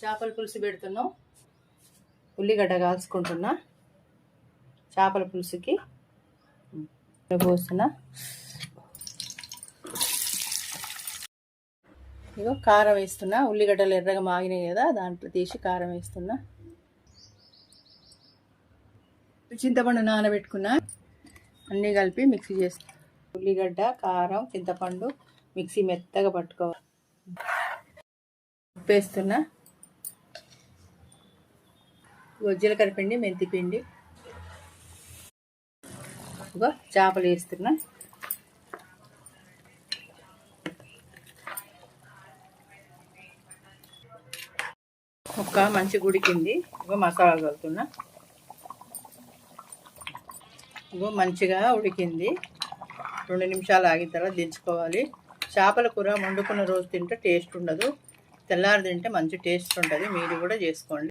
చేపల పులుసు పెడుతున్నాం. ఉల్లిగడ్డ కాల్చుకుంటున్నా. చేపల పులుసుకి పోస్తున్నా. ఇగో కారం వేస్తున్నా. ఉల్లిగడ్డలు ఎర్రగా మాగినాయి కదా దాంట్లో తీసి కారం వేస్తున్నా. చింతపండు నానబెట్టుకున్నా. అన్నీ కలిపి మిక్సీ చేస్తా. ఉల్లిగడ్డ కారం చింతపండు మిక్సీ మెత్తగా పట్టుకోవాలి. ఉప్పు వేస్తున్నా. జీలకర్ర పిండి మెంతి పిండి. ఇగో చేపలు వేస్తున్నా. ఒక్క మంచి గుడికింది ఇగో మసాలా కలుపుతున్నా ఇగో మంచిగా ఉడికింది. రెండు నిమిషాలు ఆగిన తర్వాత దించుకోవాలి. చేపల కూర వండుకున్న రోజు తింటే టేస్ట్ ఉండదు. తెల్లారి తింటే మంచి టేస్ట్ ఉంటుంది. మీరు కూడా చేసుకోండి.